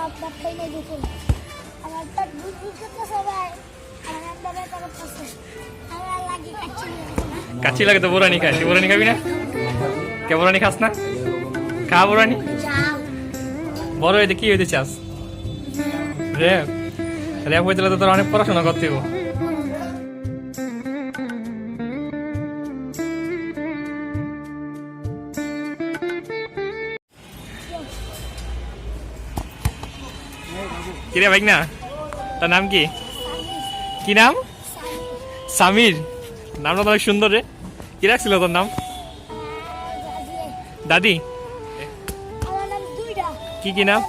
ভাত খাই নাই দুপুর আমার পেট বুঝ বুঝ করতেছে ভাই আমার একটা ব্যথা করতেছে। আমার লাগি কাচ্ছি কাচ্চি লাগে তো বোরানি খাই তুই বোরানি খাবি না? কে বোরানি খাস না? খা বোরানি বড় হইতে কি হইতে চাস? রে রে হইতে তো তোর অনেক পড়াশোনা করতে হইব। কিরে ভাই না তার নাম কি? কি নাম? সামির। নামটা তো অনেক সুন্দর রে। কি রাখছিল তোর নাম? দাদি। কি কি নাম?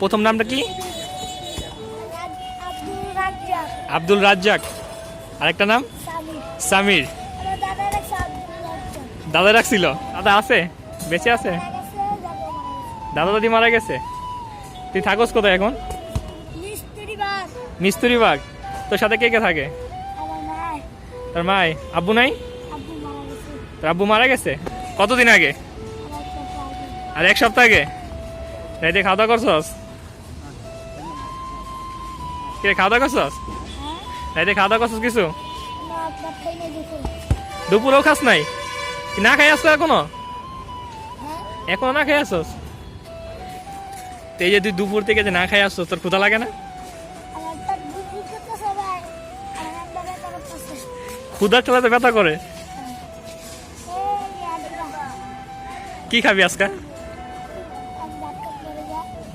প্রথম নামটা কি? আব্দুল রাজ্জাক। আরেকটা নাম? সামির। দাদা রাখছিল? দাদা আছে? বেঁচে আছে? দাদা দাদি মারা গেছে? তুই থাকস কোথায় এখন? মিস্ত্রি বাগ তোর সাথে কে কে থাকে? তোর মাই আব্বু নাই? আব্বু মারা গেছে। তোর আব্বু মারা গেছে? কতদিন আগে? আর এক সপ্তাহ আগে? রাইতে খাওয়া দাওয়া করছস? কে খাওয়া দাওয়া করছস? হ্যাঁ। রাইতে খাওয়া দাওয়া করছস কিছু? দুপুরেও খাস নাই? না খাই আসছো এখনও? এখনও না খাই আসছস তো এই যে তুই দুপুর থেকে না খাই আসছস তোর ক্ষুধা লাগে না? আমার একটা ব্যথা করে? কি খাবি আজকে?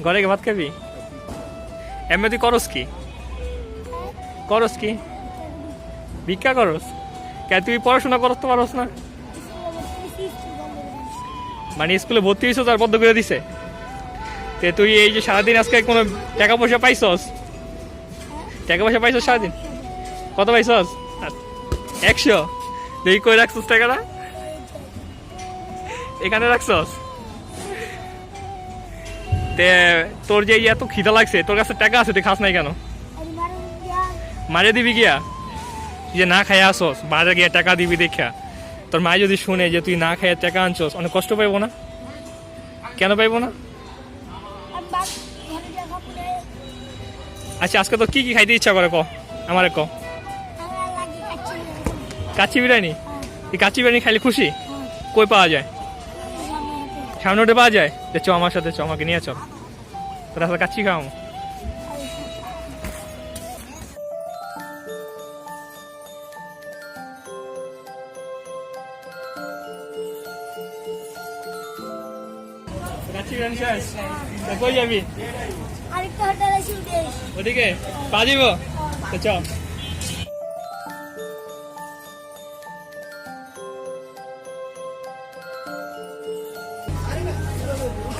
ঘরে গিয়ে ভাত খাবি? এমনি তুই করস কি? করস কি? ভিক্ষা করস? কে, তুই পড়াশোনা করস তো পারস না? মানে স্কুলে ভর্তি হয়েছ তার বদ্ধ করে দিছে। তে তুই এই যে সারাদিন আজকে কোনো টাকা পয়সা পাইছস? টাকা পয়সা পাইছস সারাদিন? কত পাইছস? একশো। দেখি কই রাখছস টাকাটা? এখানে রাখছস? তে তোর যে এত খিদা লাগছে, তোর কাছে টাকা আছে, তুই খাস নাই কেন? মারে দিবি গিয়া? যে না খাই আসস বারে গিয়া টাকা দিবি দেখা তোর মা যদি শুনে যে তুই না খাইয়ে টাকা আনছস, অনেক কষ্ট পাইবো না? কেন পাইবো না? আচ্ছা আজকে তো কি কি খাইতে ইচ্ছা করে ক? আমারে ক। কাচ্চি বিরিয়ানি? এই কাচ্চি বিরিয়ানি খাইলে খুশি? কই পাওয়া যায়? সামনে ওটা পাওয়া যায়? যে চ, আমার সাথে চ, আমাকে নিয়ে চল তোর হাতে কাচ্চি শেষ কই যাবি আরেকটা হোটেল আছে ওদিকে? পা দিব তো চ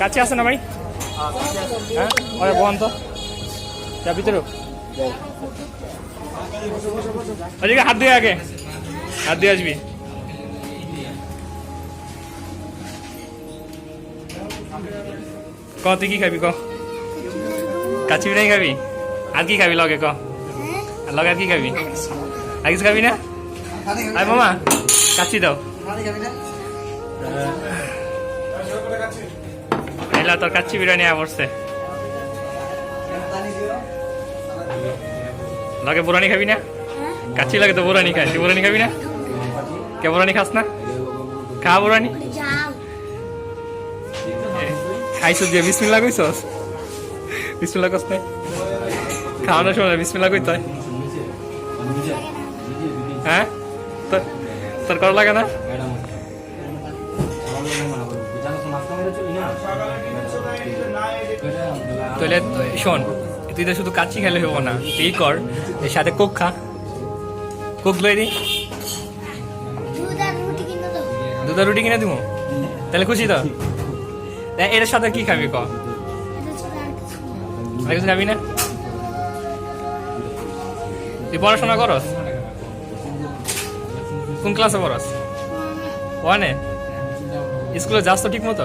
কাছে আছে না ভাই? হ্যাঁ? আরে বন্ধ। যা ভিতরে ওদিকে হাত দিয়ে আগে। হাত দিয়ে আসবি। ক, তুই কি খাবি ক? কাচি খাবি? আর কি খাবি লগে ক? আর কি খাবি? আর কিছু খাবি না? আরে মামা, কাচি দাও। এলা তোর কাচ্চি বিরিয়ানি আবরছে লগে বোরানি খাবি না? কাচ্চি লাগে তো বোরানি খাই তুই বোরানি খাবি না? কে বোরানি খাস না? খা যাও খাইছো দিয়ে বিসমিল্লা কইছস? বিসমিল্লা কস নাই খাওয়ানোর সময় বিসমিল্লা কইতে হয়। হ্যাঁ? তোর করা লাগে না? তাহলে শোন তুই তো শুধু কাচ্চি খেলে হব না তুই কর এর সাথে কোক খা। কোক লই দি দুধ আর রুটি কিনে দিব? তাহলে খুশি তো? এর সাথে কি খাবি ক? আর কিছু খাবি না? তুই পড়াশোনা করস? কোন ক্লাসে পড়স? ওয়ানে স্কুলে যাস তো ঠিক মতো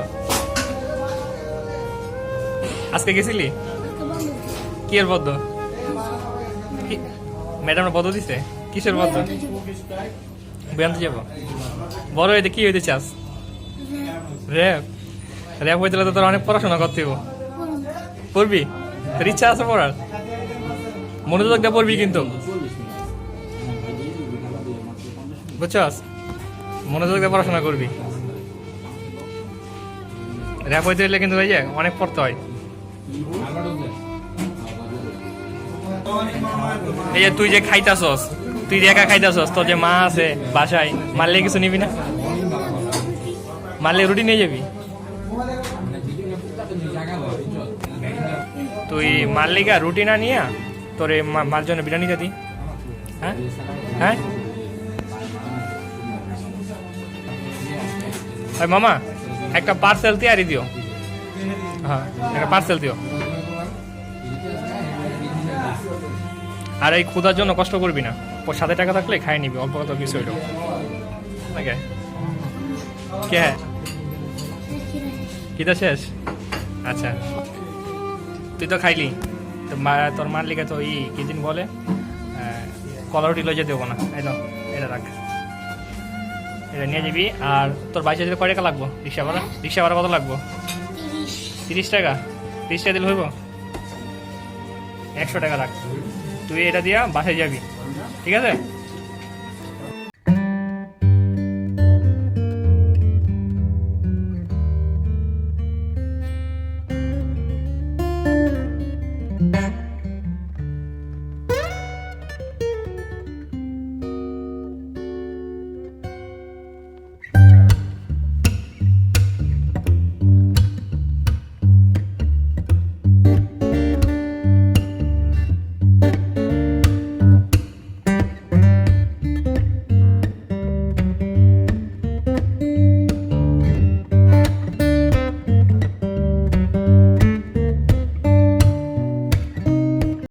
আজকে গেছিলি? কি এর বদ্ধ ম্যাডাম বদ্ধ দিছে? কিসের বদ্ধ। বেড়াতে যাব? বড় হইতে কি হইতে চাস? র্যাপ র্যাপ হইতে গেলে তো তোর অনেক পড়াশোনা করতে হইব। পড়বি? তোর ইচ্ছা আছে পড়ার? মনোযোগ দিয়ে পড়বি কিন্তু। বুঝছস? মনোযোগ দিয়ে পড়াশোনা করবি। র্যাপ হইতে গেলে কিন্তু যে অনেক পড়তে হয়। এই যে তুই যে খাইতাছস, তুই একা খাইতাছস, তোর যে মা আছে বাসায়, মারলে কিছু নিবি না? মারলে রুটি নিয়ে যাবি? তুই মাল্লিকা রুটি না নিয়ে তোর মার জন্য বিরিয়ানি দিতি হ্যাঁ? হ্যাঁ? মামা একটা পার্সেল তৈরি দিও। হ্যাঁ একটা পার্সেল দিও। আর এই ক্ষুধার জন্য কষ্ট করবি না। সাথে টাকা থাকলে খাই নিবি অল্প কত কিছু হইল। কে? হ্যাঁ শেষ? আচ্ছা। তুই তো খাইলি। তো মা- তোর মার লিখে তো ই দিন বলে? কলার কলা রুটি যেতে দেবো না। এই এটা রাখ। এটা নিয়ে যাবি। আর তোর বাইশে যেতে কয় টাকা লাগবো? রিক্সা ভাড়া? রিক্সা ভাড়া কত লাগবো? তিরিশ টাকা। তিরিশ টাকা দিলে হইব? একশো টাকা রাখ। তুই এটা দিয়া বাসায় যাবি। ঠিক আছে?